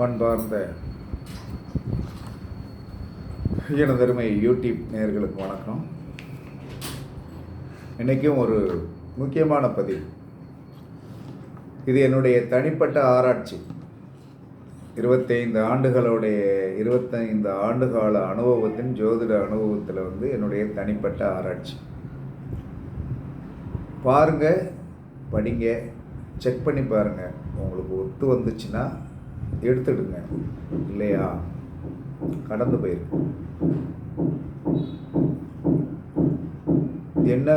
பண்பார்ந்த எனதருமை யூடியூப் நேயர்களுக்கு வணக்கம். இன்றைக்கும் ஒரு முக்கியமான பதிவு. இது என்னுடைய தனிப்பட்ட ஆராய்ச்சி. இருபத்தைந்து ஆண்டுகளுடைய இருபத்தைந்து ஆண்டுகால அனுபவத்தின் ஜோதிட அனுபவத்தில் வந்து என்னுடைய தனிப்பட்ட ஆராய்ச்சி. பாருங்கள் படிங்க செக் பண்ணி பாருங்கள் உங்களுக்கு ஒத்து வந்துச்சுன்னா எடுத்துடுங்க. இல்லையா? கடந்து போயிருக்கு. என்ன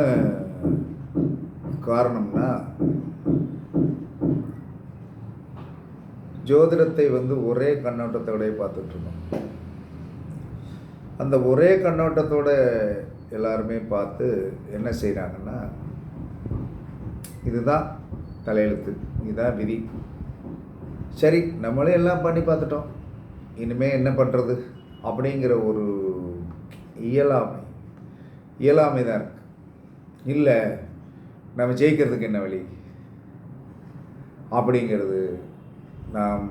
காரணம்னா ஜோதிடத்தை வந்து ஒரே கண்ணோட்டத்தோடய பார்த்துட்ருந்தோம் அந்த ஒரே கண்ணோட்டத்தோட எல்லாருமே பார்த்து என்ன செய்கிறாங்கன்னா இதுதான் தலையெழுத்து இதுதான் விதி. சரி நம்மளே எல்லாம் பண்ணி பார்த்துட்டோம். இனிமே என்ன பண்ணுறது அப்படிங்கிற ஒரு இயலாமை இயலாமை தான் இருக்கு. இல்லை நம்ம ஜெயிக்கிறதுக்கு என்ன வழி? அப்படிங்கிறது நாம்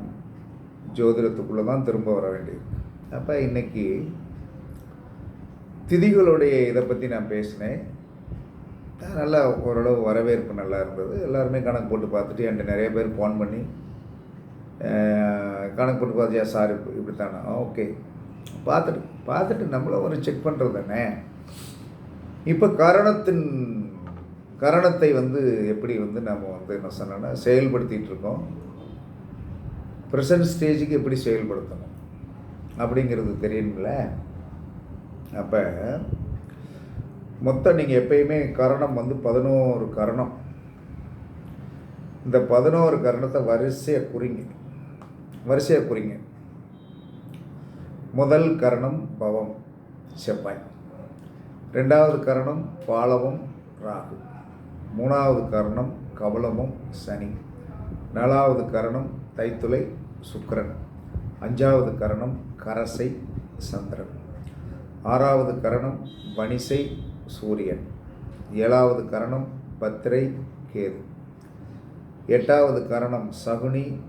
ஜோதிடத்துக்குள்ளே தான் திரும்ப வர வேண்டியது அப்போ இன்னைக்கு திதிகளுடைய இதை பற்றி நான் பேசினேன். நல்லா ஓரளவு வரவேற்பு நல்லா இருந்தது. எல்லாருமே கணக்கு போட்டு பார்த்துட்டு என்கிட்ட நிறைய பேர் ஃபோன் பண்ணி கணக்கு போட்டு பார்த்தியா? சார் இப்படி தானே ஓகே. பார்த்துட்டு பார்த்துட்டு நம்மள ஒரு செக் பண்ணுறது தானே? இப்போ கரணத்தின் கரணத்தை வந்து எப்படி வந்து நம்ம வந்து என்ன சொன்னோன்னா செயல்படுத்திகிட்டு இருக்கோம். ப்ரெசன்ட் ஸ்டேஜுக்கு எப்படி செயல்படுத்தணும்? அப்படிங்கிறது தெரியும்ல? அப்போ மொத்தம் நீங்கள் எப்பயுமே கரணம் வந்து பதினோரு கரணம். இந்த பதினோரு கரணத்தை வரிசையாக குறிங்க. வரிசையாக குறிங்க. முதல் கரணம் பவம் செவ்வாய். ரெண்டாவது கரணம் பாலவம் ராகு. மூணாவது கரணம் கவலமும் சனி. நாலாவது கரணம் தைத்துளை சுக்கரன். அஞ்சாவது கரணம் கரசை சந்திரன். ஆறாவது கரணம் பனிசை சூரியன். ஏழாவது கரணம் பத்திரை கேது. எட்டாவது கரணம் சகுனி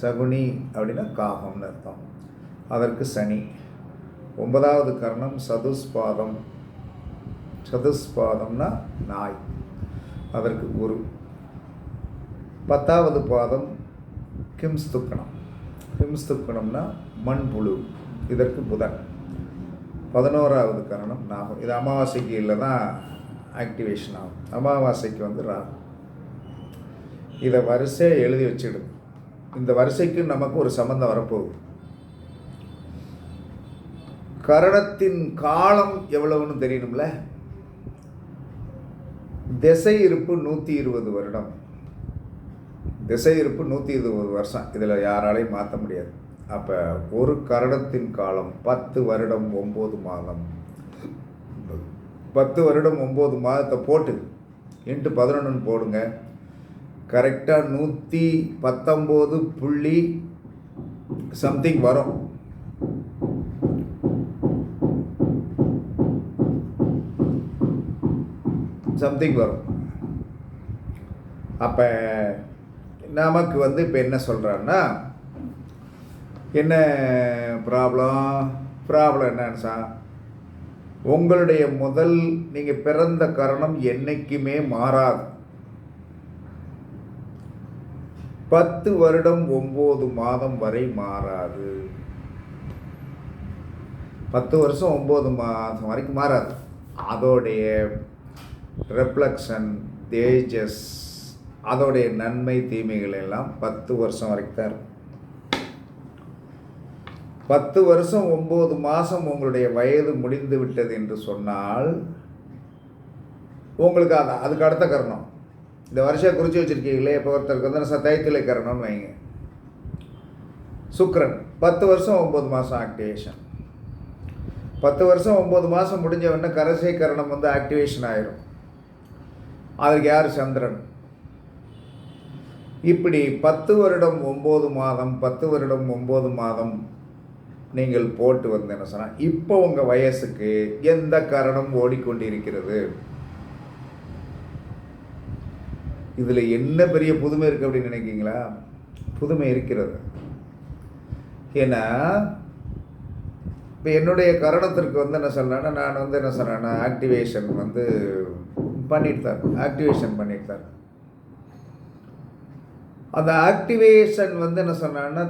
சகுனி அப்படின்னா காகம்னு அர்த்தம். அதற்கு சனி. ஒன்பதாவது கரணம் சதுஸ்பாதம் சதுஸ்பாதம்னா நாய். அதற்கு குரு. பத்தாவது பாதம் கிம்ஸ்துக்கணம். கிம்ஸ்துக்கணம்னா மண்புழு. இதற்கு புதன். பதினோராவது கரணம் நாகம். இது அமாவாசைக்கு இல்லை தான் ஆக்டிவேஷன் ஆகும். அமாவாசைக்கு வந்து ராகு. இதை வரிசையாக எழுதி வச்சுடுது இந்த வரிசைக்கு நமக்கு ஒரு சம்மந்தம் வரப்போகுது. கரணத்தின் காலம் எவ்வளவுன்னு தெரியணும்ல? திசை இருப்பு நூற்றி இருபது வருடம். திசை இருப்பு நூற்றி இருபது வருஷம். இதில் யாராலையும் மாற்ற முடியாது. அப்போ ஒரு கரணத்தின் காலம் பத்து வருடம் ஒம்பது மாதம். பத்து வருடம் ஒம்பது மாதத்தை போட்டு இன்ட்டு பதினொன்றுன்னு போடுங்க. கரெக்டாக நூற்றி பத்தொம்போது புள்ளி சம்திங் வரும். சம்திங் வரும். அப்போ நமக்கு வந்து இப்போ என்ன சொல்கிறான்னா என்ன ப்ராப்ளம்? ப்ராப்ளம் என்னன்னு சார்? உங்களுடைய முதல் நீங்கள் பிறந்த கரணம் என்றைக்குமே மாறாது. பத்து வருடம் ஒம்பது மாதம் வரை மாறாது. பத்து வருஷம் ஒம்பது மாதம் வரைக்கும் மாறாது. அதோடைய ரெஃப்ளக்ஷன் தேஜஸ் அதோடைய நன்மை தீமைகள் எல்லாம் பத்து வருஷம் வரைக்கும் தான் இருக்கும். பத்து வருஷம் ஒம்பது மாதம் உங்களுடைய வயது முடிந்து விட்டது என்று சொன்னால் உங்களுக்கு அது அதுக்கு அடுத்த கரணம். இந்த வருஷம் குறித்து வச்சுருக்கீங்களே இப்போ ஒருத்தருக்கு வந்து சத்தாயத்திலே கரணும்னு வைங்க. சுக்ரன் பத்து வருஷம் ஒம்பது மாதம் ஆக்டிவேஷன் பத்து வருஷம் ஒம்பது மாதம் முடிஞ்ச உடனே கரசை கரணம் வந்து ஆக்டிவேஷன் ஆயிரும். அதுக்கு யார் சந்திரன்? இப்படி பத்து வருடம் ஒம்பது மாதம் பத்து வருடம் ஒம்பது மாதம் நீங்கள் போட்டு வந்தேன்னு என்ன சொன்னால் இப்போ உங்கள் வயசுக்கு எந்த கரணம் ஓடிக்கொண்டிருக்கிறது? இதில் என்ன பெரிய புதுமை இருக்குது அப்படின்னு நினைக்கிங்களா புதுமை இருக்கிறது. ஏன்னா இப்போ என்னுடைய கரணத்திற்கு வந்து என்ன சொல்கிறேன்னா நான் வந்து என்ன சொல்கிறேன்னா ஆக்டிவேஷன் வந்து பண்ணிட்டு தான் ஆக்டிவேஷன் பண்ணிட்டு தான் அந்த ஆக்டிவேஷன் வந்து என்ன சொன்னான்னா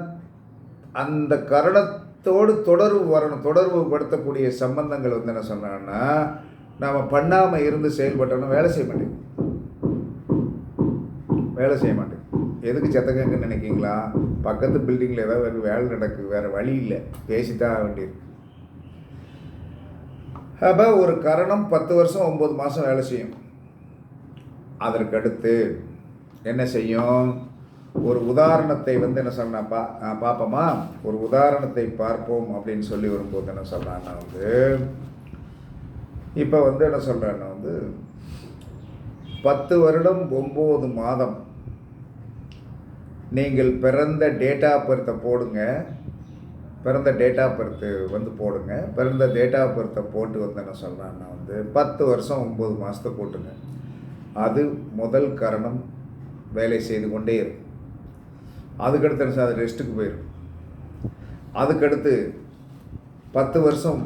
அந்த கரணத்தோடு தொடர்பு வரணும் தொடர்பு படுத்தக்கூடிய சம்பந்தங்கள் வந்து என்ன சொன்னான்னா நாம் பண்ணாமல் இருந்து செயல்பட்டோம்னா வேலை செய்ய மாட்டேங்குது. வேலை செய்ய மாட்டேங்குது எதுக்கு செத்தக்கங்கன்னு நினைக்கிங்களா பக்கத்து பில்டிங்கில் ஏதாவது வேலை நடக்குது வேறு வழி இல்லை. பேசித்தான் ஆக வேண்டியிருக்கு. அப்போ ஒரு கரணம் பத்து வருஷம் ஒம்பது மாதம் வேலை செய்யும். அதற்கடுத்து என்ன செய்யும்? ஒரு உதாரணத்தை வந்து என்ன சொன்னா பா பார்ப்போமா ஒரு உதாரணத்தை பார்ப்போம் அப்படின்னு சொல்லி வரும்போது என்ன சொல்கிறான்னா வந்து இப்போ வந்து என்ன சொல்கிறேன்னா வந்து பத்து வருடம் ஒம்பது மாதம் நீங்கள் பிறந்த டேட்டா பர்த்தை போடுங்க. பிறந்த டேட்டா பர்த்து வந்து போடுங்க. பிறந்த டேட்டா பர்த்தை போட்டு வந்து என்ன சொல்கிறான்னா வந்து பத்து வருஷம் ஒம்பது மாதத்தை போட்டுங்க. அது முதல் காரணம் வேலை செய்து கொண்டே இருக்கும். அதுக்கடுத்து என்ன அது ரெஸ்ட்டுக்கு போயிடும் அதுக்கடுத்து பத்து வருஷம்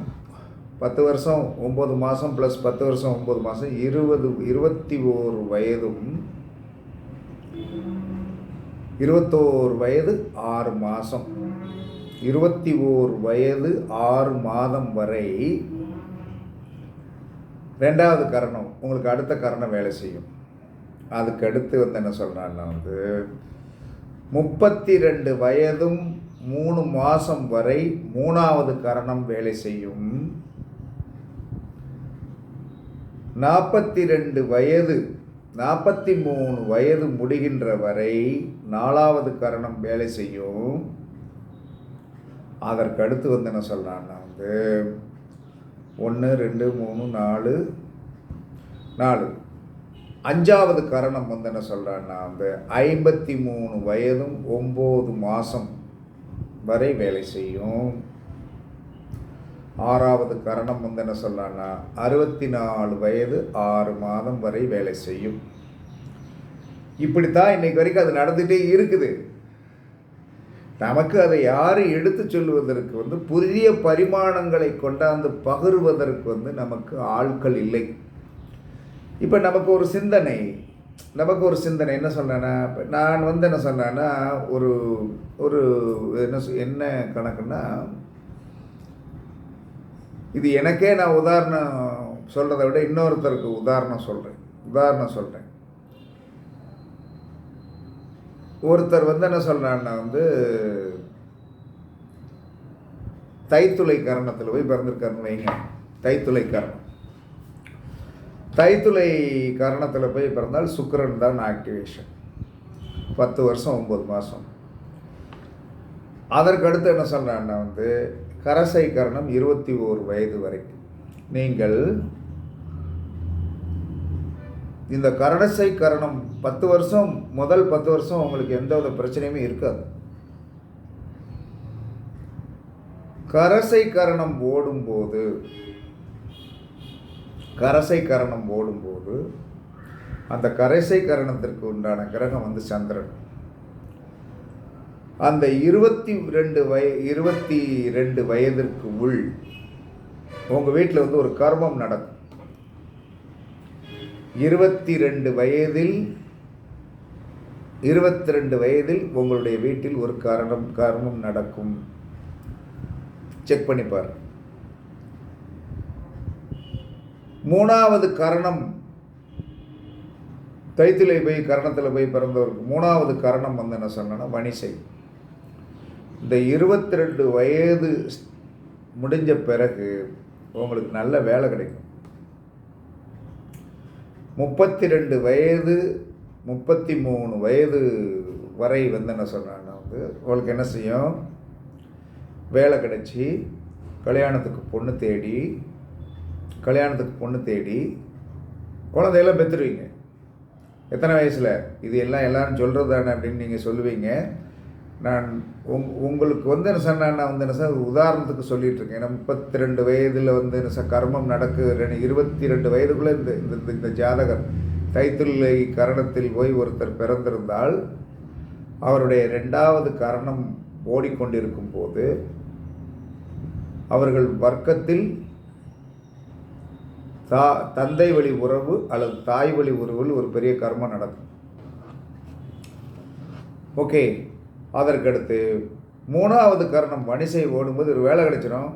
பத்து வருஷம் ஒம்பது மாதம் ப்ளஸ் பத்து வருஷம் ஒம்பது மாதம் இருபது இருபத்தி ஓரு வயதும் இருபத்தோரு வயது ஆறு மாதம் இருபத்தி ஓர் வயது ஆறு மாதம் வரை ரெண்டாவது கரணம் உங்களுக்கு அடுத்த கரணம் வேலை செய்யும். அதுக்கு அடுத்து வந்து என்ன சொல்கிறான்னா வந்து முப்பத்தி ரெண்டு வயதும் மூணு மாதம் வரை மூணாவது கரணம் வேலை செய்யும். நாற்பத்தி ரெண்டு வயது நாற்பத்தி மூணு வயது முடிகின்ற வரை நாலாவது கரணம் வேலை செய்யும். அதற்கு அடுத்து வந்து என்ன சொல்கிறான்னா வந்து ஒன்று ரெண்டு மூணு நாலு நாலு. அஞ்சாவது கரணம் வந்து என்ன சொல்கிறான்னா வந்து ஐம்பத்தி மூணு வயதும் ஒம்பது மாதம் வரை வேலை செய்யும். ஆறாவது கரணம் வந்து என்ன சொல்கிறான்னா அறுபத்தி நாலு வயது ஆறு மாதம் வரை வேலை செய்யும். இப்படித்தான் இன்னைக்கு வரைக்கும் அது நடந்துகிட்டே இருக்குது. நமக்கு அதை யாரும் எடுத்து சொல்லுவதற்கு வந்து புதிய பரிமாணங்களை கொண்டாந்து பகிர்வதற்கு வந்து நமக்கு ஆட்கள் இல்லை. இப்போ நமக்கு ஒரு சிந்தனை நமக்கு ஒரு சிந்தனை என்ன சொன்னேன்னா இப்போ நான் வந்து என்ன சொன்னேன்னா ஒரு ஒரு என்ன சொ- என்ன கணக்குன்னா இது எனக்கே நான் உதாரணம் சொல்கிறத விட இன்னொருத்தருக்கு உதாரணம் சொல்கிறேன் உதாரணம் சொல்கிறேன் ஒருத்தர் வந்து என்ன சொல்கிறான்னா வந்து தைத்துளை கரணத்தில் போய் பிறந்திருக்காருன்னு வைங்க. தைத்துளை கரணம் தைத்துளை கரணத்தில் போய் பிறந்தால் சுக்கரன் தான் ஆக்டிவேஷன் பத்து வருஷம் ஒம்பது மாதம் அதற்கு அடுத்து என்ன சொல்கிறான்னா வந்து கரசை கரணம் இருபத்தி ஓரு வயது வரைக்கும். நீங்கள் இந்த கரணசை கரணம் பத்து வருஷம் முதல் பத்து வருஷம் உங்களுக்கு எந்த வித பிரச்சனையுமே இருக்காது. கரசை கரணம் ஓடும்போது கரசை கரணம் ஓடும்போது அந்த கரசை கரணத்திற்கு உண்டான கிரகம் வந்து சந்திரன். அந்த இருபத்தி ரெண்டு வய இருபத்தி ரெண்டு வயதிற்கு உள் உங்கள் வீட்டில் வந்து ஒரு கர்மம் நடக்கும். இருபத்தி ரெண்டு வயதில் இருபத்தி ரெண்டு வயதில் உங்களுடைய வீட்டில் ஒரு கரணம் கர்மம் நடக்கும். செக் பண்ணிப்பார் மூணாவது கரணம் தைத்திலே போய் கரணத்தில் போய் பிறந்தவருக்கு மூணாவது கரணம் வந்து என்ன சொன்னேன்னா வணிசை. இந்த இருபத்தி ரெண்டு வயது முடிஞ்ச பிறகு உங்களுக்கு நல்ல வேலை கிடைக்கும். முப்பத்தி ரெண்டு வயது முப்பத்தி மூணு வயது வரை வந்து என்ன சொன்னான்னா வந்து உங்களுக்கு என்ன செய்யும்? வேலை கிடச்சி கல்யாணத்துக்கு பொண்ணு தேடி கல்யாணத்துக்கு பொண்ணு தேடி குழந்தையெல்லாம் பெற்றுருவீங்க. எத்தனை வயசில்? இது எல்லாம் எல்லாரும் சொல்கிறது தானே அப்படின்னு நீங்கள் சொல்லுவீங்க. நான் உங் உங்களுக்கு வந்து என்ன சார் நான் வந்து என்ன சார் உதாரணத்துக்கு சொல்லிகிட்டு இருக்கேன் ஏன்னா முப்பத்தி ரெண்டு வயதில் வந்து என்ன சார் கர்மம் நடக்கு இருபத்தி ரெண்டு வயதுக்குள்ளே இந்த இந்த இந்த- இந்த ஜாதகர் தைத்துள்ளை கரணத்தில் போய் ஒருத்தர் பிறந்திருந்தால் அவருடைய ரெண்டாவது கரணம் ஓடிக்கொண்டிருக்கும் போது அவர்கள் வர்க்கத்தில் தா தந்தை வழி உறவு அல்லது தாய் வழி உறவில் ஒரு பெரிய கர்மம் நடக்கும். ஓகே. அதற்கடுத்து மூணாவது காரணம் மனுஷை ஓடும்போது ஒரு வேலை கிடைச்சிடும்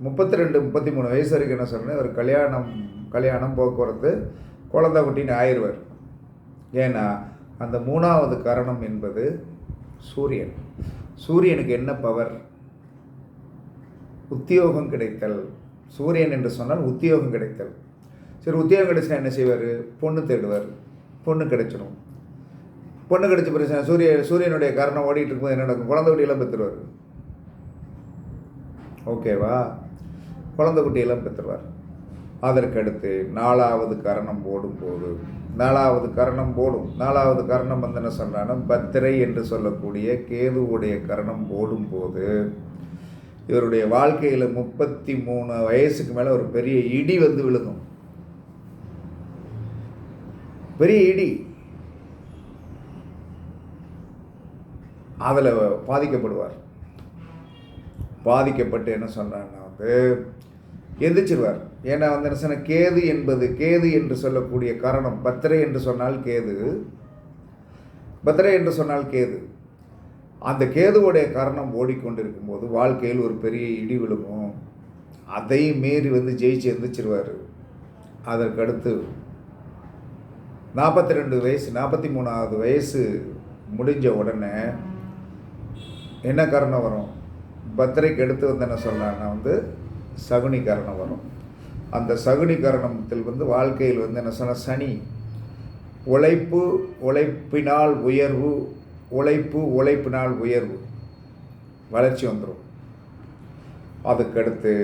முப்பத்தி ரெண்டு முப்பத்தி மூணு வயசு வரைக்கும் என்ன சொல்கிறேன் ஒரு கல்யாணம் கல்யாணம் போக்குவரத்து குழந்த குட்டின்னு ஆயிடுவார். ஏன்னா அந்த மூணாவது காரணம் என்பது சூரியன். சூரியனுக்கு என்ன பவர் உத்தியோகம் கிடைத்தல். சூரியன் என்று சொன்னால் உத்தியோகம் கிடைத்தல். சரி உத்தியோகம் கிடைச்சா என்ன செய்வார்? பொண்ணு தேடுவார். பொண்ணு கிடைச்சிடும் பொண்ணு கிடச்ச பிரச்சனை சூரிய சூரியனுடைய காரணம் ஓடிட்டு இருக்கும்போது என்ன நடக்கும்? குழந்தை குட்டியெல்லாம் பெற்றுருவார். ஓகேவா குழந்தை குட்டியெல்லாம் பெற்றுருவார். அதற்கடுத்து நாலாவது கரணம் போடும்போது நாலாவது கரணம் போடும். நாலாவது கரணம் வந்து என்ன பத்திரை என்று சொல்லக்கூடிய கேதுவுடைய கரணம் போடும்போது இவருடைய வாழ்க்கையில் முப்பத்தி மூணு வயசுக்கு மேலே ஒரு பெரிய இடி வந்து விழுகும் பெரிய இடி. அதில் பாதிக்கப்படுவார். பாதிக்கப்பட்டு என்ன சொன்னான்னா வந்து எந்திரிச்சிருவார். ஏன்னா வந்து என்ன சொன்ன கேது என்பது கேது என்று சொல்லக்கூடிய காரணம் பத்திரை என்று சொன்னால் கேது பத்திரை என்று சொன்னால் கேது. அந்த கேதுவுடைய காரணம் ஓடிக்கொண்டிருக்கும் போது வாழ்க்கையில் ஒரு பெரிய இடி விழுகும். அதை மீறி வந்து ஜெயிச்சு எந்திரிச்சிருவார். அதற்கடுத்து நாற்பத்தி ரெண்டு வயசு நாற்பத்தி மூணாவது வயசு முடிஞ்ச உடனே என்ன காரணம் வரும்? பத்திரைக்கு எடுத்து வந்து என்ன சொல்லலாம்னா வந்து சகுனி காரணம் வரும். அந்த சகுனி காரணத்தில் வந்து வாழ்க்கையில் வந்து என்ன சொன்னால் சனி உழைப்பு உழைப்பினால் உயர்வு உழைப்பு உழைப்பினால் உயர்வு வளர்ச்சி வந்துடும் அதுக்கடுத்து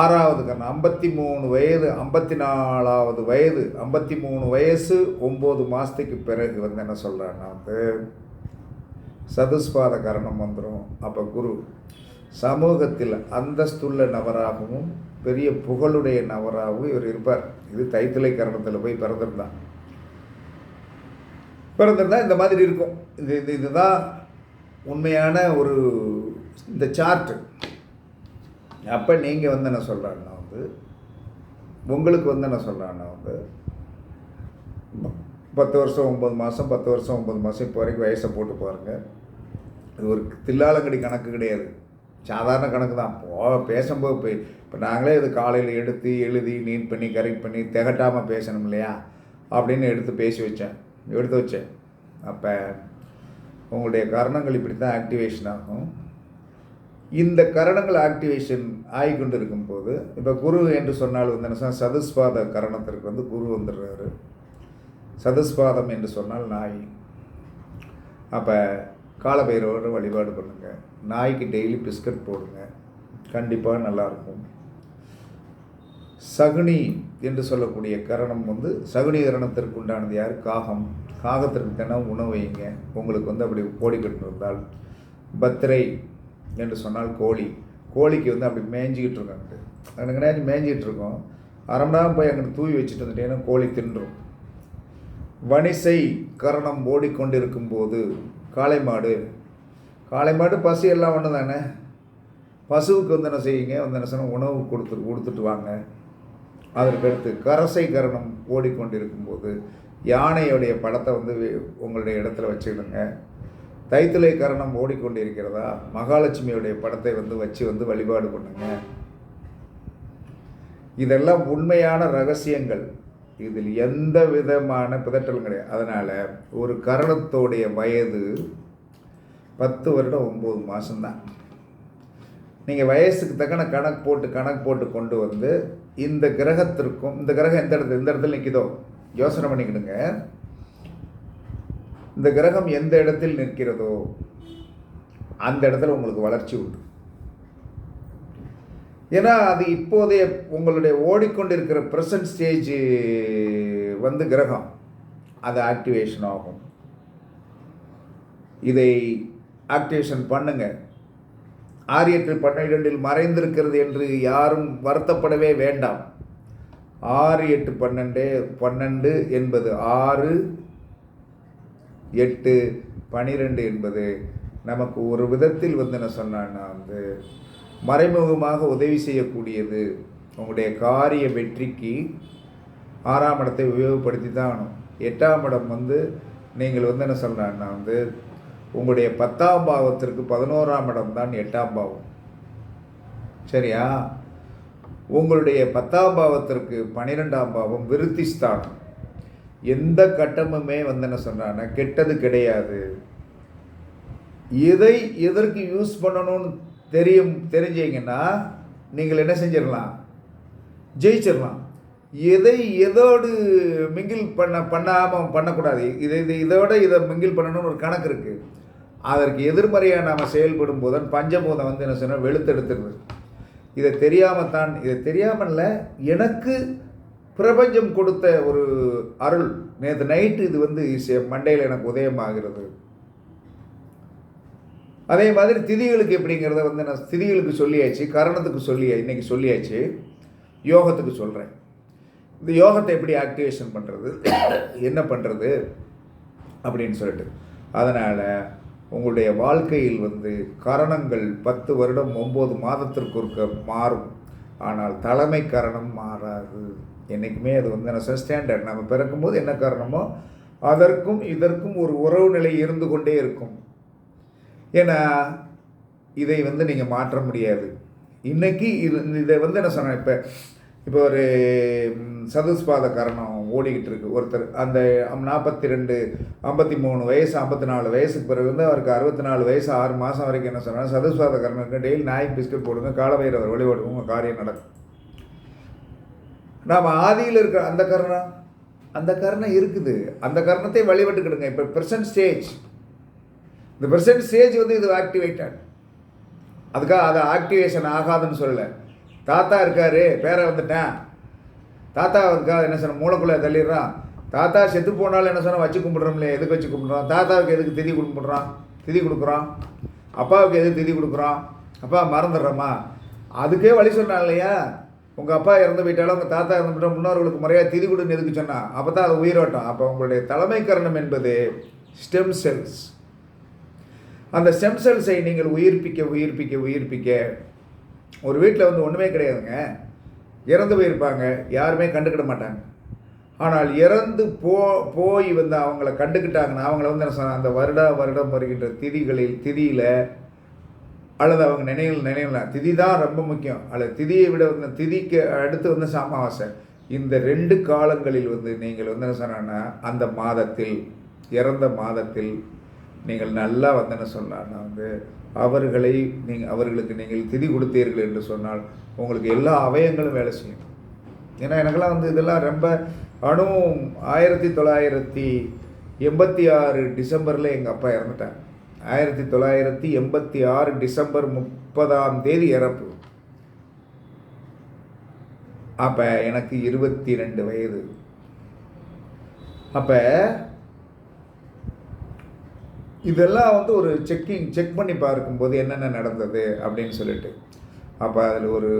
ஆறாவது கரணம் ஐம்பத்தி மூணு வயது ஐம்பத்தி நாலாவது வயது ஐம்பத்தி மூணு வயசு ஒம்பது மாதத்துக்கு பிறகு வந்து என்ன சொல்கிறான்னா வந்து சதுஸ்பாத கரணம் வந்துடும் அப்போ குரு சமூகத்தில் அந்தஸ்துள்ள நபராகவும் பெரிய புகழுடைய நபராகவும் இவர் இருப்பார். இது தைத்திலை கரணத்தில் போய் பிறந்திருந்தார் பிறந்திருந்தா இந்த மாதிரி இருக்கும். இது இது இதுதான் உண்மையான ஒரு இந்த சார்ட்டு அப்போ நீங்கள் வந்து என்ன சொல்கிறாங்கன்னா வந்து உங்களுக்கு வந்து என்ன சொல்கிறான்னா வந்து பத்து வருஷம் ஒம்பது மாதம் பத்து வருஷம் ஒம்பது மாதம் இப்போ வரைக்கும் வயசை போட்டு பாருங்கள் இது ஒரு தில்லாலங்கடி கணக்கு கிடையாது. சாதாரண கணக்கு தான். போ பேசும்போது போய் இப்போ நாங்களே இது காலையில் எடுத்து எழுதி நீட் பண்ணி கரெக்ட் பண்ணி திகட்டாமல் பேசணும் இல்லையா? அப்படின்னு எடுத்து பேசி வச்சேன். எடுத்து வச்சேன். அப்போ உங்களுடைய கரணங்கள் இப்படி தான் ஆக்டிவேஷன் ஆகும். இந்த கரணங்கள் ஆக்டிவேஷன் ஆகிக்கொண்டு இருக்கும்போது இப்போ குரு என்று சொன்னால் வந்து என்ன சொன்னால் சதுஸ்பாத கரணத்திற்கு வந்து குரு வந்துடுறாரு. சதுஸ்பாதம் என்று சொன்னால் நாய். அப்போ காலபைரவரை வழிபாடு பண்ணுங்கள் நாய்க்கு டெய்லி பிஸ்கட் போடுங்க. கண்டிப்பாக நல்லாயிருக்கும். சகுனி என்று சொல்லக்கூடிய கரணம் வந்து சகுனி கரணத்திற்கு உண்டானது யார்? காகம். காகத்திற்கு தினம் உணவு வைங்க உங்களுக்கு வந்து அப்படி ஓடிக்கிட்டு இருந்தால். பத்திரை என்று சொன்னால் கோழி. கோழிக்கு வந்து அப்படி மேய்ஞ்சிக்கிட்டு இருக்காங்க எனக்கு நேரம் மேய்ஞ்சிக்கிட்டு இருக்கோம்? அரை மணி நேரம் போய் அங்கிட்டு தூவி வச்சுட்டு வந்துட்டேன்னா கோழி தின்றும். வணிசை கரணம் ஓடிக்கொண்டிருக்கும் போது காளை மாடு காளை மாடு பசு எல்லாம் ஒன்று தானே? பசுவுக்கு வந்து என்ன செய்யுங்க வந்து என்ன சொன்னால் உணவு கொடுத்து கொடுத்துட்டு வாங்க. அதற்கடுத்து கரசை கரணம் ஓடிக்கொண்டிருக்கும் போது யானையுடைய படத்தை வந்து உங்களுடைய இடத்துல வச்சுக்கிடுங்க. தைத்திலை கரணம் ஓடிக்கொண்டிருக்கிறதா? மகாலட்சுமியுடைய படத்தை வந்து வச்சு வந்து வழிபாடு பண்ணுங்க. இதெல்லாம் உண்மையான ரகசியங்கள். இதில் எந்த விதமான பிதற்றலும் கிடையாது. அதனால் ஒரு கரணத்தோடைய வயது பத்து வருடம் ஒம்பது மாதம்தான் நீங்கள் வயசுக்கு தக்கன கணக்கு போட்டு கணக்கு போட்டு கொண்டு வந்து இந்த கிரகத்திற்கும் இந்த கிரகம் எந்த இடத்துல எந்த இடத்துல நிற்கிதோ யோசனை பண்ணிக்கிடுங்க. இந்த கிரகம் எந்த இடத்தில் நிற்கிறதோ அந்த இடத்துல உங்களுக்கு வளர்ச்சி உண்டு. ஏன்னா அது இப்போதைய உங்களுடைய ஓடிக்கொண்டிருக்கிற ப்ரெசன்ட் ஸ்டேஜ் வந்து கிரகம். அது ஆக்டிவேஷன் ஆகும். இதை ஆக்டிவேஷன் பண்ணுங்க. ஆறு எட்டு பன்னிரெண்டில் மறைந்திருக்கிறது என்று யாரும் வருத்தப்படவே வேண்டாம். ஆறு எட்டு பன்னெண்டு பன்னெண்டு என்பது ஆறு எட்டு பனிரெண்டு என்பது நமக்கு ஒரு விதத்தில் வந்து என்ன சொன்னான்னா வந்து மறைமுகமாக உதவி செய்யக்கூடியது உங்களுடைய காரிய வெற்றிக்கு ஆறாம் இடத்தை உபயோகப்படுத்தி தான் ஆகணும். எட்டாம் இடம் வந்து நீங்கள் வந்து என்ன சொல்கிறான்னா வந்து உங்களுடைய பத்தாம் பாவத்திற்கு பதினோராம் இடம் தான் எட்டாம் பாவம். சரியா? உங்களுடைய பத்தாம் பாவத்திற்கு பன்னிரெண்டாம் பாவம் விருத்தி ஸ்தானம் எந்த கட்டமுமே வந்து என்ன சொல்கிறான்னா கெட்டது கிடையாது. இதை எதற்கு யூஸ் பண்ணணும்னு தெரியும் தெரிஞ்சீங்கன்னா நீங்கள் என்ன செஞ்சிடலாம்? ஜெயிச்சிடலாம். எதை எதோடு மிங்கில் பண்ண பண்ணாமல் பண்ணக்கூடாது. இதை இது இதோட இதை மிங்கில் பண்ணணும்னு ஒரு கணக்கு இருக்குது அதற்கு எதிர்மறையாக நாம் செயல்படும் போது பஞ்சபூதம் வந்து என்ன சொன்னால் வெளுத்தெடுத்துருது இதை தெரியாமல் தான் இதை தெரியாமல்ல எனக்கு பிரபஞ்சம் கொடுத்த ஒரு அருள். நேற்று நைட்டு இது வந்து மண்டையில் எனக்கு உதயமாகிறது. அதே மாதிரி திதிகளுக்கு எப்படிங்கிறத வந்து நான் திதிகளுக்கு சொல்லியாச்சு கரணத்துக்கு சொல்லி இன்னைக்கு சொல்லியாச்சு யோகத்துக்கு சொல்கிறேன் இந்த யோகத்தை எப்படி ஆக்டிவேஷன் பண்ணுறது என்ன பண்ணுறது அப்படின்னு சொல்லிட்டு. அதனால் உங்களுடைய வாழ்க்கையில் வந்து கரணங்கள் பத்து வருடம் ஒம்பது மாதத்திற்கு ஒருக்க மாறும். ஆனால் தலைமை கரணம் மாறாது. என்றைக்குமே அது வந்து என்ன ஸ்டாண்டர்ட் நம்ம பிறக்கும்போது என்ன காரணமோ அதற்கும் இதற்கும் ஒரு உறவு நிலை இருந்து கொண்டே இருக்கும். ஏன்னா இதை வந்து நீங்கள் மாற்ற முடியாது. இன்றைக்கி இது இதை வந்து என்ன சொன்னேன் இப்போ இப்போ ஒரு சதுஸ்பாத கரணம் ஓடிக்கிட்டு இருக்கு. ஒருத்தர் அந்த நாற்பத்தி ரெண்டு ஐம்பத்தி மூணு வயசு ஐம்பத்தி நாலு வயசுக்கு பிறகு வந்து அவருக்கு அறுபத்தி நாலு வயசு ஆறு மாதம் வரைக்கும் என்ன சொன்னால் சதுஸ்பாத கரணம் டெய்லி நாய் பிஸ்கட் போடுங்க காலபைரவர் வழிபாடுங்க உங்கள் காரியம் நடக்கும். நாம் ஆதியில் இருக்கிற அந்த கரணம் அந்த கரணம் இருக்குது. அந்த கரணத்தை வழிபட்டுக்கிடுங்க. இப்போ ப்ரெசன்ட் ஸ்டேஜ் இந்த ப்ரெசன்ட் ஸ்டேஜ் வந்து இது ஆக்டிவேட்டட் அதுக்காக அது ஆக்டிவேஷன் ஆகாதுன்னு சொல்லலை. தாத்தா இருக்காரு பேரை வந்துட்டேன். தாத்தா அதுக்காக என்ன சொன்ன மூளைக்குள்ளே தள்ளிடுறான். தாத்தா செத்து போனாலும் என்ன சொன்னால் வச்சு கும்பிட்றோம்ல எதுக்கு வச்சு கும்பிட்றோம்? தாத்தாவுக்கு எதுக்கு திதி கும்பிட்றான்? திதி கொடுக்குறோம் அப்பாவுக்கு எதுக்கு திதி கொடுக்குறோம் அப்பா மறந்துடுறோமா? அதுக்கே வழி சொன்னான் இல்லையா? உங்கள் அப்பா இறந்து போயிட்டாலும் உங்கள் தாத்தா இறந்து முன்னோர்களுக்கு முறையாக திதி கொடுன்னு எதுக்கு சொன்னான் அப்போ தான் அது உயிரோட்டம். அப்போ உங்களுடைய தலைமை கரணம் என்பது ஸ்டெம் செல்ஸ் அந்த ஸ்டெம் செல்ஸை நீங்கள் உயிர்ப்பிக்க உயிர்ப்பிக்க உயிர்ப்பிக்க. ஒரு வீட்டில் வந்து ஒன்றுமே கிடையாதுங்க. இறந்து போயிருப்பாங்க. யாருமே கண்டுக்கிட மாட்டாங்க. ஆனால் இறந்து போ போய் வந்து அவங்கள கண்டுக்கிட்டாங்கன்னா அவங்கள வந்து என்ன சொன்ன அந்த வருட வருடம் வருகின்ற திதிகளில் திதியில் அல்லது அவங்க நினைவில் நினைவுல திதி தான் ரொம்ப முக்கியம். அல்லது திதியை விட வந்து திதிக்கு அடுத்து வந்து சாமாவாசை இந்த ரெண்டு காலங்களில் வந்து நீங்கள் வந்து என்ன சொன்னா அந்த மாதத்தில் இறந்த மாதத்தில் நீங்கள் நல்லா வந்தன சொன்னார் நான் வந்து அவர்களை நீங்கள் அவர்களுக்கு நீங்கள் திதி கொடுத்தீர்கள் என்று சொன்னால் உங்களுக்கு எல்லா அவயங்களும் வேலை செய்யும். ஏன்னா எனக்கெல்லாம் வந்து இதெல்லாம் ரொம்ப அணுவும் ஆயிரத்தி தொள்ளாயிரத்தி எண்பத்தி ஆறு டிசம்பரில் எங்கள் அப்பா இறந்துட்டாங்க ஆயிரத்தி தொள்ளாயிரத்தி எண்பத்தி ஆறு டிசம்பர் முப்பதாம் தேதி இறப்பு. அப்போ எனக்கு இருபத்தி ரெண்டு வயது. அப்போ இதெல்லாம் வந்து ஒரு செக்கிங் செக் பண்ணி பார்க்கும்போது என்னென்ன நடந்தது அப்படின்னு சொல்லிட்டு. அப்போ அதில் ஒரு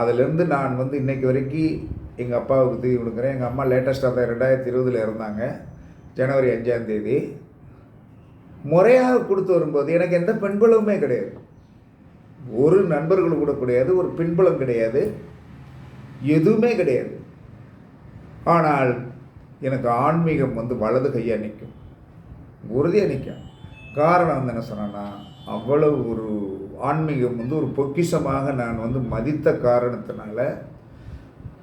அதிலேருந்து நான் வந்து இன்றைக்கு வரைக்கும் எங்கள் அப்பாவுக்கு தீ கொடுக்குறேன் எங்கள் அம்மா லேட்டஸ்ட்டாக தான் ரெண்டாயிரத்தி இருபதில் இருந்தாங்க ஜனவரி அஞ்சாந்தேதி முறையாக கொடுத்து வரும்போது எனக்கு எந்த பின்புலமுமே கிடையாது. ஒரு நண்பர்கள் கூட கிடையாது ஒரு பின்புலம் கிடையாது. எதுவுமே கிடையாது. ஆனால் எனக்கு ஆன்மீகம் வந்து வலது கையாக நிற்கும் உறுதியாக நிற்கும் காரணம் வந்து என்ன சொன்னேன்னா அவ்வளவு ஒரு ஆன்மீகம் வந்து ஒரு பொக்கிஷமாக நான் வந்து மதித்த காரணத்தினால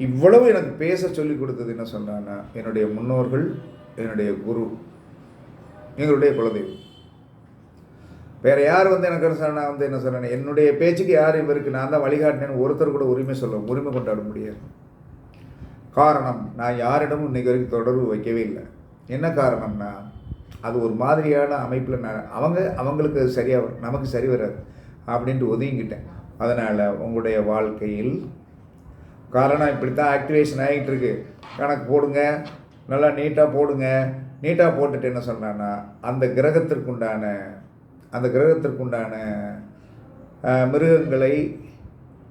இவ்வளவு எனக்கு பேச சொல்லி கொடுத்தது என்ன சொன்னான்னா என்னுடைய முன்னோர்கள் என்னுடைய குரு எங்களுடைய குலதெய்வம். வேறு யார் வந்து எனக்கு என்ன சொன்னா வந்து என்ன சொன்னேன் என்னுடைய பேச்சுக்கு யார் இவருக்கு நான் தான் வழிகாட்டினேன்னு ஒருத்தர் கூட உரிமை சொல்ல உரிமை கொண்டாட முடியாது. காரணம் நான் யாரிடமும் இன்றைக்கு வரைக்கும் தொடர்பு வைக்கவே இல்லை. என்ன காரணம்னா அது ஒரு மாதிரியான அமைப்பில் நான் அவங்க அவங்களுக்கு சரியாக வரும் நமக்கு சரி வராது அப்படின்ட்டு ஒதுங்கிட்டேன் அதனால் உங்களுடைய வாழ்க்கையில் காரணம் இப்படி தான் ஆக்டிவேஷன் ஆகிட்டு இருக்கு கணக்கு போடுங்க நல்லா நீட்டாக போடுங்க. நீட்டாக போட்டுட்டு என்ன சொன்னான்னா அந்த கிரகத்திற்குண்டான அந்த கிரகத்திற்குண்டான மிருகங்களை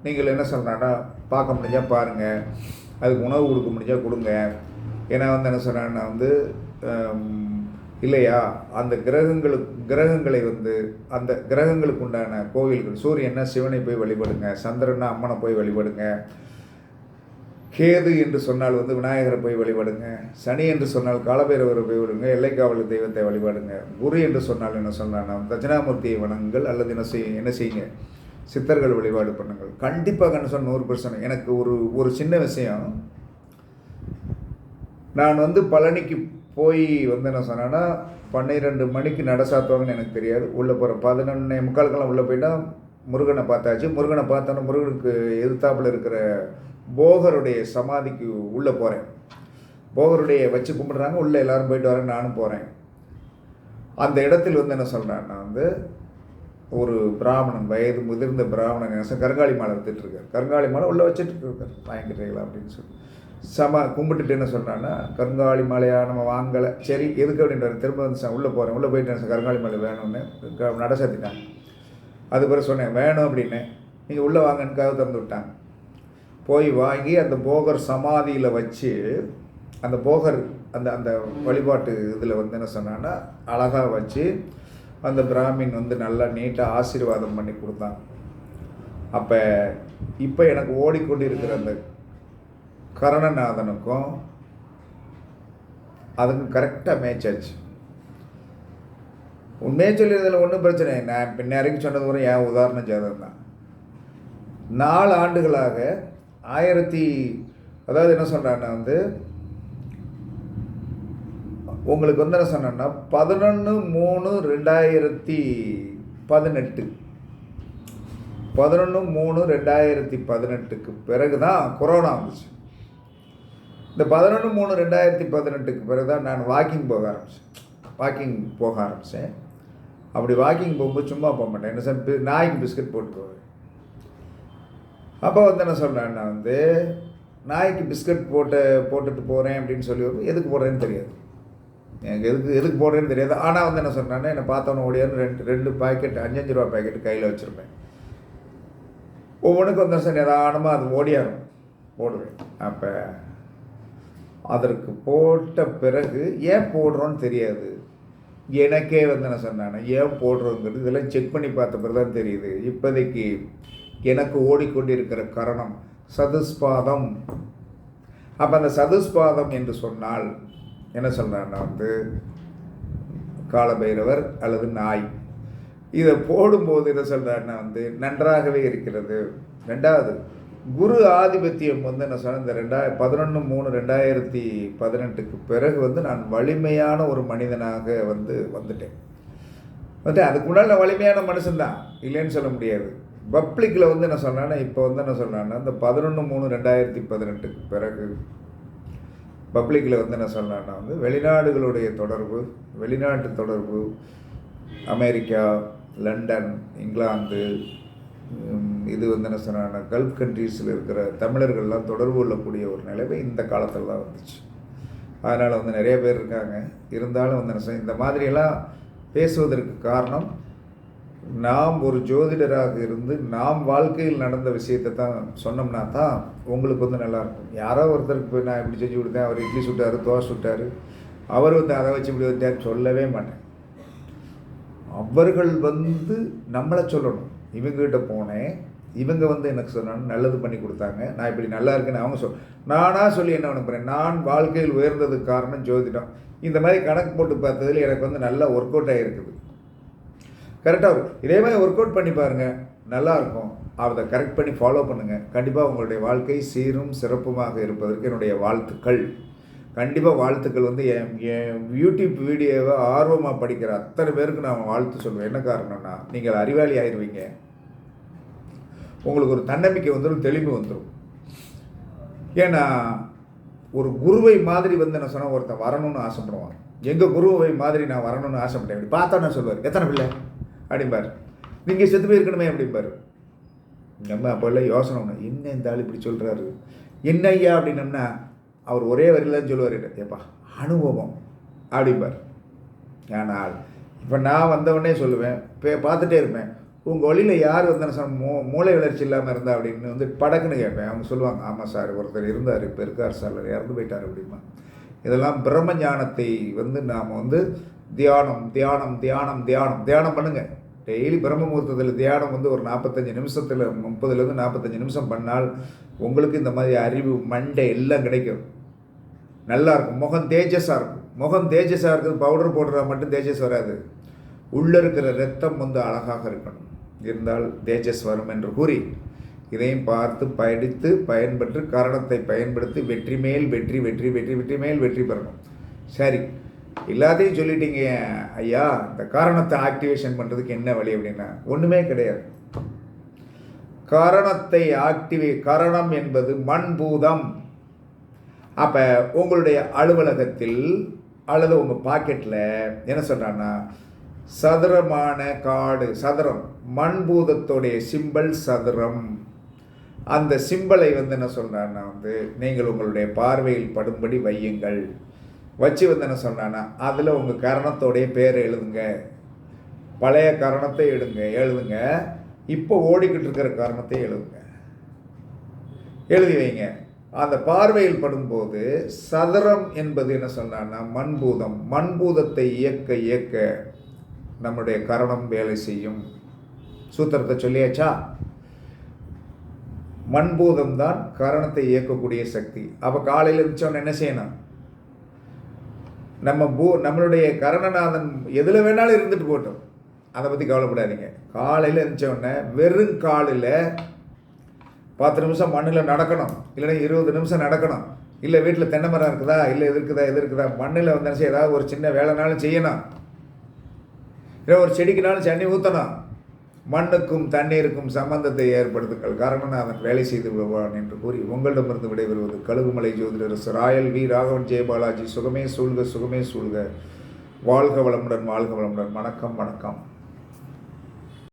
நீங்கள் என்ன சொல்கிறான்னா பார்க்க முடிஞ்சால் பாருங்கள் அதுக்கு உணவு கொடுக்க முடிஞ்சால் கொடுங்க. ஏன்னா வந்து என்ன சொன்னேன்னா வந்து இல்லையா? அந்த கிரகங்களுக்கு கிரகங்களை வந்து அந்த கிரகங்களுக்கு உண்டான கோவில்கள் சூரியன்னா சிவனை போய் வழிபடுங்க சந்திரன்னா அம்மனை போய் வழிபடுங்க கேது என்று சொன்னால் வந்து விநாயகரை போய் வழிபடுங்க சனி என்று சொன்னால் காலபைரவரை போய் விடுங்க எல்லைக்காவல் தெய்வத்தை வழிபடுங்க குரு என்று சொன்னால் என்ன சொன்னால் தட்சிணாமூர்த்தியை வணங்குங்கள் அல்லது என்ன செய்ய என்ன செய்யுங்க? சித்தர்கள் வழிபாடு பண்ணுங்கள். கண்டிப்பாக என்ன சொன்ன நூறு பர்சன்ட் எனக்கு ஒரு ஒரு சின்ன விஷயம். நான் வந்து பழனிக்கு போய் வந்து என்ன சொன்னேன்னா பன்னிரெண்டு மணிக்கு நட சாத்துவாங்கன்னு எனக்கு தெரியாது. உள்ளே போகிற பதினொன்னே முக்காலுக்கெல்லாம் உள்ளே போயிட்டால் முருகனை பார்த்தாச்சு. முருகனை பார்த்தோன்னா முருகனுக்கு எதிர்த்தாப்புல இருக்கிற போகருடைய சமாதிக்கு உள்ளே போகிறேன் போகருடைய வச்சு கும்பிடுறாங்க. உள்ளே எல்லாரும் போயிட்டு வரேன். நானும் போகிறேன் அந்த இடத்தில் வந்து என்ன சொல்கிறேன்னா வந்து ஒரு பிராமணன் வயது முதிர்ந்த பிராமணன் என்ன கருங்காலி மாலை வித்துட்டு இருக்கார். கருங்காலி மாலை உள்ளே வச்சுட்டு இருக்கார். வாங்கிக்கிறீங்களா அப்படின்னு சொல்லி. சம கும்பிட்டுட்டு என்ன சொல்கிறான்னா கருங்காலி மலையா நம்ம வாங்கலை. சரி எதுக்கு அப்படின்றாரு. திரும்ப வந்து உள்ளே போகிறேன் உள்ளே போயிட்டு என்ன கருங்காலி மலை வேணும்னு நட சாத்திட்டாங்க அது பிறகு சொன்னேன் வேணும் அப்படின்னு. நீங்கள் உள்ளே வாங்கன்னு கதவு திறந்து விட்டாங்க போய் வாங்கி அந்த போகர் சமாதியில் வச்சு அந்த போகர் அந்த அந்த வழிபாட்டு இதில் வந்து என்ன சொன்னான்னா அழகாக வச்சு அந்த பிராமின் வந்து நல்லா நீட்டாக ஆசீர்வாதம் பண்ணி கொடுத்தான். அப்போ இப்போ எனக்கு ஓடிக்கொண்டு இருக்கிற அந்த கரணநாதனுக்கும் அதுக்கும் கரெக்டாக மேட்ச் ஆச்சு. உண்மையை சொல்லியதில் ஒன்றும் பிரச்சனை இல்லை. நான் பின்ன வரைக்கும் சொன்னது கூட என் உதாரணம் ஜாதகம் தான் நாலு ஆண்டுகளாக ஆயிரத்தி அதாவது என்ன சொல்கிறான்னா வந்து உங்களுக்கு வந்து என்ன சொன்னேன்னா பதினொன்று மூணு ரெண்டாயிரத்தி பதினெட்டு. பதினொன்று மூணு ரெண்டாயிரத்தி பதினெட்டுக்கு பிறகு தான் கொரோனா வந்துச்சு. இந்த பதினொன்று மூணு ரெண்டாயிரத்தி பதினெட்டுக்கு பிறகு தான் நான் வாக்கிங் போக ஆரம்பித்தேன் வாக்கிங் போக ஆரம்பித்தேன் அப்படி வாக்கிங் போகும்போது சும்மா போக மாட்டேன். என்ன சார் நாய்க்கு பிஸ்கட் போட்டு போவேன் அப்போ வந்து என்ன சொல்கிறேன் நான் வந்து நாய்க்கு பிஸ்கட் போட்டு போட்டுட்டு போகிறேன் அப்படின்னு சொல்லி எதுக்கு போடுறேன்னு தெரியாது. எனக்கு எதுக்கு எதுக்கு போடுறேன்னு தெரியாது. ஆனால் வந்து என்ன சொன்னேன்னா என்னை பார்த்தவொன்னே ஓடியான்னு ரெண்டு ரெண்டு பாக்கெட் அஞ்சஞ்சு ரூபா பாக்கெட் கையில் வச்சுருப்பேன். ஒவ்வொன்றுக்கும் வந்து சார் நிதானமாக அது ஓடியாரும். போடுவேன். அப்போ அதற்கு போட்ட பிறகு ஏன் போடுறோன்னு தெரியாது. எனக்கே வந்து என்ன சொன்னானே ஏன் போடுறோங்கிறது இதெல்லாம் செக் பண்ணி பார்த்த பிறகு தான் தெரியுது. இப்போதைக்கு எனக்கு ஓடிக்கொண்டிருக்கிற கரணம் சதுஸ்பாதம் அப்போ அந்த சதுஸ்பாதம் என்று சொன்னால் என்ன சொல்கிறான்னா வந்து காலபைரவர் அல்லது நாய். இதை போடும்போது என்ன சொல்கிறாருன்னா வந்து நன்றாகவே இருக்கிறது. ரெண்டாவது குரு ஆதிபத்தியம் வந்து என்ன சொன்ன இந்த ரெண்டாய பதினொன்று மூணு ரெண்டாயிரத்தி பதினெட்டுக்கு பிறகு வந்து நான் வலிமையான ஒரு மனிதனாக வந்து வந்துட்டேன். வந்து அதுக்கு முன்னால் நான் வலிமையான மனுஷன்தான். இல்லைன்னு சொல்ல முடியாது. பப்ளிக்கில் வந்து என்ன சொன்னேன்னா இப்போ வந்து என்ன சொன்னேன்னா இந்த பதினொன்று மூணு ரெண்டாயிரத்தி பதினெட்டுக்கு பிறகு பப்ளிக்கில் வந்து என்ன சொன்னான்னா வந்து வெளிநாடுகளுடைய தொடர்பு வெளிநாட்டு தொடர்பு அமெரிக்கா லண்டன் இங்கிலாந்து இது வந்து என்ன சொன்னான்னா கல்ஃப் கண்ட்ரீஸில் இருக்கிற தமிழர்கள்லாம் தொடர்பு கொள்ளக்கூடிய ஒரு நிலைமை இந்த காலத்தில் தான் வந்துச்சு. அதனால் வந்து நிறைய பேர் இருக்காங்க. இருந்தாலும் வந்து என்ன இந்த மாதிரியெல்லாம் பேசுவதற்கு காரணம் நாம் ஒரு ஜோதிடராக இருந்து நாம் வாழ்க்கையில் நடந்த விஷயத்தை தான் சொன்னோம்னா தான் உங்களுக்கு வந்து நல்லாயிருக்கும் யாரோ ஒருத்தருக்கு போய் நான் இப்படி செஞ்சு கொடுத்தேன் அவர் இட்லி சுட்டார் தோசை சுட்டார் அவர் வந்து அதை வச்சு இப்படி வந்தார் சொல்லவே மாட்டேன். அவர்கள் வந்து நம்மளை சொல்லணும். இவங்ககிட்ட போனேன். இவங்க வந்து எனக்கு சொன்னாங்க நல்லது பண்ணி கொடுத்தாங்க. நான் இப்படி நல்லா இருக்கேன்னு அவங்க சொல் நானாக சொல்லி என்ன அனுப்புகிறேன் நான் வாழ்க்கையில் உயர்ந்ததுக்கு காரணம் ஜோதிடம். இந்த மாதிரி கணக்கு போட்டு பார்த்ததில் எனக்கு வந்து நல்லா ஒர்க் அவுட் ஆகிருக்குது கரெக்டாக இருக்கும் இதே மாதிரி ஒர்க் அவுட் பண்ணி பாருங்கள் நல்லாயிருக்கும் அதை கரெக்ட் பண்ணி ஃபாலோ பண்ணுங்கள் கண்டிப்பாக உங்களுடைய வாழ்க்கை சீரும் சிறப்புமாக இருப்பதற்கு என்னுடைய வாழ்த்துக்கள். கண்டிப்பாக வாழ்த்துக்கள் வந்து என் என் யூடியூப் வீடியோவை ஆர்வமாக படிக்கிற அத்தனை பேருக்கு நான் வாழ்த்து சொல்லுவேன் என்ன காரணம்னா நீங்கள் அறிவாளி ஆயிடுவீங்க உங்களுக்கு ஒரு தன்னம்பிக்கை வந்துடும் தெளிவு வந்துடும் ஏன்னா ஒரு குருவை மாதிரி வந்து என்ன சொன்னால் ஒருத்தன் வரணும்னு ஆசைப்படுவான். எங்கள் குருவை மாதிரி நான் வரணும்னு ஆசைப்பட்டேன். இப்படி நான் சொல்லுவார் எத்தனை பிள்ளை? அப்படிம்பார். நீங்கள் செத்து போயிருக்கணுமே அப்படிம்பார். நம்ம அப்போல்லாம் யோசனை ஒன்று என்ன இந்த ஆள் இப்படி சொல்கிறாரு என்ன ஐயா அப்படின்னம்னா அவர் ஒரே வரியில் சொல்லுவார் ஏப்பா அனுபவம் அப்படிம்பார். ஆனால் இப்போ நான் வந்தவொடனே சொல்லுவேன் இப்போ பார்த்துட்டே இருப்பேன். உங்கள் வழியில் யார் வந்தாலும் சார் மூ மூளை வளர்ச்சி இல்லாமல் இருந்தா? அப்படின்னு வந்து படக்குன்னு கேட்பேன். அவங்க சொல்லுவாங்க ஆமாம் சார் ஒருத்தர் இருந்தார் இப்போ இருக்கார் சார் இறந்து போயிட்டார் அப்படிமா இதெல்லாம் பிரம்ம ஞானத்தை வந்து நாம் வந்து தியானம் தியானம் தியானம் தியானம் தியானம் பண்ணுங்கள் டெய்லி பிரம்ம முகூர்த்தத்தில் தியானம் வந்து ஒரு நாற்பத்தஞ்சு நிமிஷத்தில் முப்பதுலேருந்து நாற்பத்தஞ்சு நிமிஷம் பண்ணால் உங்களுக்கு இந்த மாதிரி அறிவு மண்டை எல்லாம் கிடைக்கும். நல்லா இருக்கும் முகம் தேஜஸாக இருக்கும். முகம் தேஜஸாக இருக்குது பவுடர் போடுறா மட்டும் தேஜஸ் வராது. உள்ளே இருக்கிற ரத்தம் வந்து அழகாக இருக்கணும். இருந்தால் தேஜஸ் வரும் என்று கூறி இதையும் பார்த்து படித்து பயன்பெற்று காரணத்தை பயன்படுத்தி வெற்றி மேல் வெற்றி வெற்றி வெற்றி வெற்றி மேல் வெற்றி பெறணும். சரி. எல்லாத்தையும் சொல்லிட்டீங்க ஐயா. இந்த காரணத்தை ஆக்டிவேஷன் பண்ணுறதுக்கு என்ன வழி அப்படின்னா ஒன்றுமே கிடையாது. காரணத்தை ஆக்டிவே காரணம் என்பது மண்பூதம். அப்போ உங்களுடைய அலுவலகத்தில் அல்லது உங்கள் பாக்கெட்டில் என்ன சொல்கிறான்னா சதுரமான காடு சதுரம் மண்பூதத்துடைய சிம்பல் சதுரம். அந்த சிம்பலை வந்து என்ன சொல்கிறான்னா வந்து நீங்கள் உங்களுடைய பார்வையில் படும்படி வையுங்கள். வச்சு வந்து என்ன சொன்னான்னா அதில் உங்கள் கரணத்தோடைய பேர் எழுதுங்க. பழைய கரணத்தை எழுதுங்க எழுதுங்க. இப்போ ஓடிக்கிட்டு இருக்கிற காரணத்தை எழுதுங்க. எழுதி வைங்க. அந்த பார்வையில் படும்போது சதுரம் என்பது என்ன சொன்னான்னா மண்பூதம். மண்பூதத்தை இயக்க இயக்க நம்முடைய கரணம் வேலை செய்யும். சூத்திரத்தை சொல்லியாச்சா? மண்பூதம் தான் கரணத்தை இயக்கக்கூடிய சக்தி. அப்போ காலையில் இருந்துச்சோன்னு என்ன செய்யணும்? நம்ம பூ நம்மளுடைய கரணநாதன் எதில் வேணாலும் இருந்துட்டு போட்டோம் அதை பற்றி கவலைப்படாதீங்க. காலையில் இருந்துச்சோடனே வெறும் காலில் பத்து நிமிஷம் மண்ணில் நடக்கணும். இல்லைன்னா இருபது நிமிஷம் நடக்கணும். இல்லை வீட்டில் தென்னை மரம் இருக்குதா? இல்லை இது இருக்குதா? இது இருக்குதா? மண்ணில் வந்து ஏதாவது ஒரு சின்ன வேலைனாலும் செய்யணும். இல்லை ஒரு செடிக்குனாலும் தண்ணி ஊற்றணும் மண்ணுக்கும் தண்ணீருக்கும் சம்பந்தத்தை ஏற்படுத்துங்கள். அதன் வேலை செய்து விடுவான் என்று கூறி உங்களிடமிருந்து விடைபெறுவது கழுகுமலை ஜோதிடர் ராயல் வி. ராகவன் ஜெயபாலாஜி சுகமே சூழ்க சுகமே சூழ்க. வாழ்க வளமுடன் வாழ்க வளமுடன். வணக்கம் வணக்கம்.